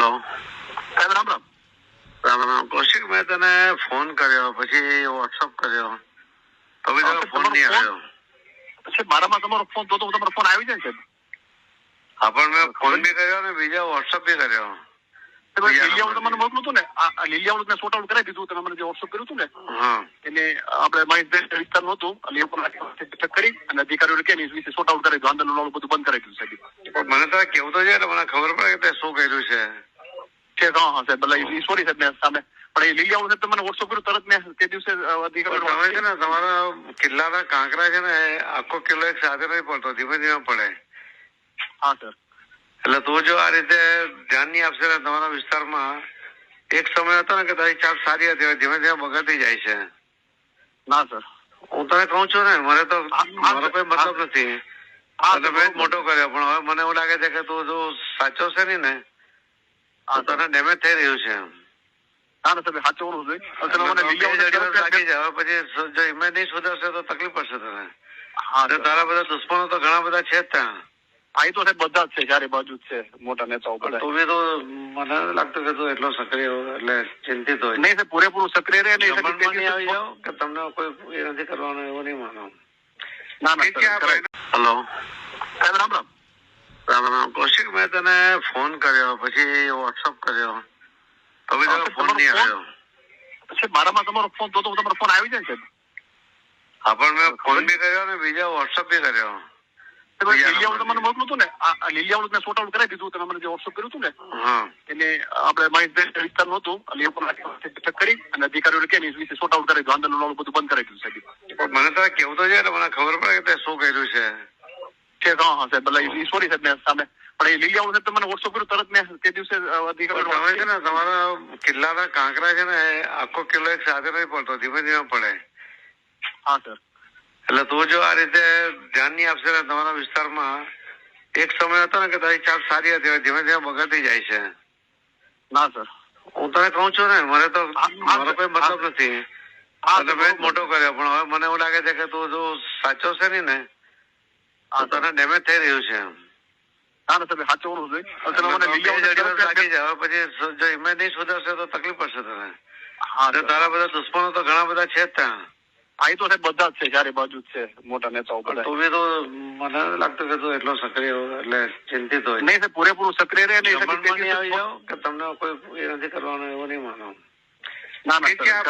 Hello સાહેબ રામ રામ. રામ રામ. કૌશિક મેં તને ફોન કર્યો પછી વોટ્સઅપ કર્યો. હવે તારો ફોન નહીં આવ્યો. પછી મારામાં તમારો ફોન તો તો તમારો ફોન આવી જાય છે હા પણ મેં ફોન બી કર્યો ને બીજા વોટ્સઅપ બી કર્યો. લીલિયાવાળું નંબરથી. મોકલું હતું ને? આ આ લીલિયાવાળું મેં સોર્ટ આઉટ કરાવી દીધું તમે મને જે વોટ્સઅપ કર્યું હતું ને એને આપણે મહેશભાઈ વિસ્તારનું હતું એટલે એ પણ કરી અને અધિકારીઓને કે એ વિશે સોર્ટ આઉટ કરી દીધું આંદોલન બધું બંધ કરાવી દીધું સાહેબ. મને તારે કેવું તો છે એટલે મને ખબર પડે કે તે શું કર્યું છે. છે હા હા સાહેબ. એટલે સોરી સાહેબ મેં સામે પણ એ લીલિયાવાળું સાહેબ તમે વોટ્સઅપ કર્યું તરત મેં તે દિવસે છે ને તમારા કિલ્લાના કાંકરા છે ને આખો કિલ્લો એક સાથે નહીં પડતો ધીમે ધીમે પડે. હા સર. એટલે તું જો આ રીતે ધ્યાન નહીં આપશે ને તમારા વિસ્તારમાં એક સમય હતો ને કે તારી ચાપ સારી હતી ધીમે ધીમે બગડતી જાય છે. ના સર. હું તને કહું છું ને મને તો મારો કોઈ મતલબ નથી. મોટો કર્યો પણ હવે મને એવું લાગે છે કે તું જો સાચો છે ને હા, ડેમેજ થઈ રહ્યું છે. ના ના સાહેબ સાચવવાનું જોઈએ હવે મને બે લીલિયાવાળું દિવસ તરત લાગી જાય હવે પછી જો ઇમેજ નહીં સુધરશે તો તકલીફ પડશે તને. હા તારા બધા દુશ્મનો તો ઘણા બધા છે જ ત્યાં. હા તો બધા જ છે ચારે બાજુ જ છે મોટા નેતાઓ બધા. તું તો મને લાગતું કે તું એટલો સક્રિય એટલે ચિંતિત હોય. નહીં પૂરેપૂરું સક્રિય રહે નહીં આવી જાઓ કે તમને કોઈ એ નથી કરવાનું એવું નહીં માનો. ના ના ઠીક સાહેબ. હલો રામ. તને ફોન કર્યો પછી વોટ્સઅપ કર્યો. હવે તારો ફોન નહીં? આવ્યો. સાહેબ મારામાં તમારો ફોન તો તો તમારો ફોન આવી જાય છે. હા પણ મેં ફોન બી કર્યો ને બીજા વોટ્સઅપ બી કર્યો. લીલિયાવાળું તમને મોકલું હતું ને. આ લીલિયાવાળું મેં સોર્ટ આઉટ કરાવી દીધું તમે મને જે વોટ્સઅપ કર્યું હતું ને. એને આપણે મહેશભાઈ વિસ્તારનું હતું એટલે એ પણ કરી અને અધિકારીઓને કે એ વિશે સોર્ટ આઉટ કરી દીધું આંદોલન બધું બંધ કરાવી દીધું સાહેબ. મને તારે કેવું તો છે મને ખબર પડે કે તે શું કર્યું છે. છે હા હા સાહેબ. એટલે સોરી સાહેબ મેં સામે પણ એ લીલિયાવાળું સાહેબ મને વોટ્સઅપ કર્યું તરત મેં તે દિવસે છે ને તમારા કિલ્લાના કાંકરા છે ને આખો કિલ્લો એક સાથે નહીં પડતો ધીમે ધીમે પડે. હા સર. એટલે તું જો આ રીતે ધ્યાન નહીં આપશે ને તમારા વિસ્તારમાં એક સમય હતો ને કે તારી ચાપ સારી હતી ધીમે ધીમે બગડતી જાય છે. ના સર. હું તને કહું છું ને મને તો મારો કોઈ મતલબ નથી. મેં મોટો કર્યો પણ હવે મને એવું લાગે છે કે તું જો સાચો છે ને હા, તને ડેમેજ થઈ રહ્યું છે. ના જોઈએ તમે મને બે લીલિયાવાળું દિવસ તરત લાગી જાય. પછી જો ઇમેજ નહીં સુધરશે તો તકલીફ પડશે તને. હા તારા બધા દુશ્મનો તો ઘણા બધા છે જ ત્યાં. હા તો બધા જ છે ચારે બાજુ જ છે મોટા નેતાઓ બધા તું તો મને લાગતું કે તું એટલો સક્રિય એટલે ચિંતિત હોય. નહીં સાહેબ પૂરેપૂરું સક્રિય રહે નહીં આવી જાઓ કે તમને કોઈ એ નથી કરવાનું એવું નહીં માનો ના ના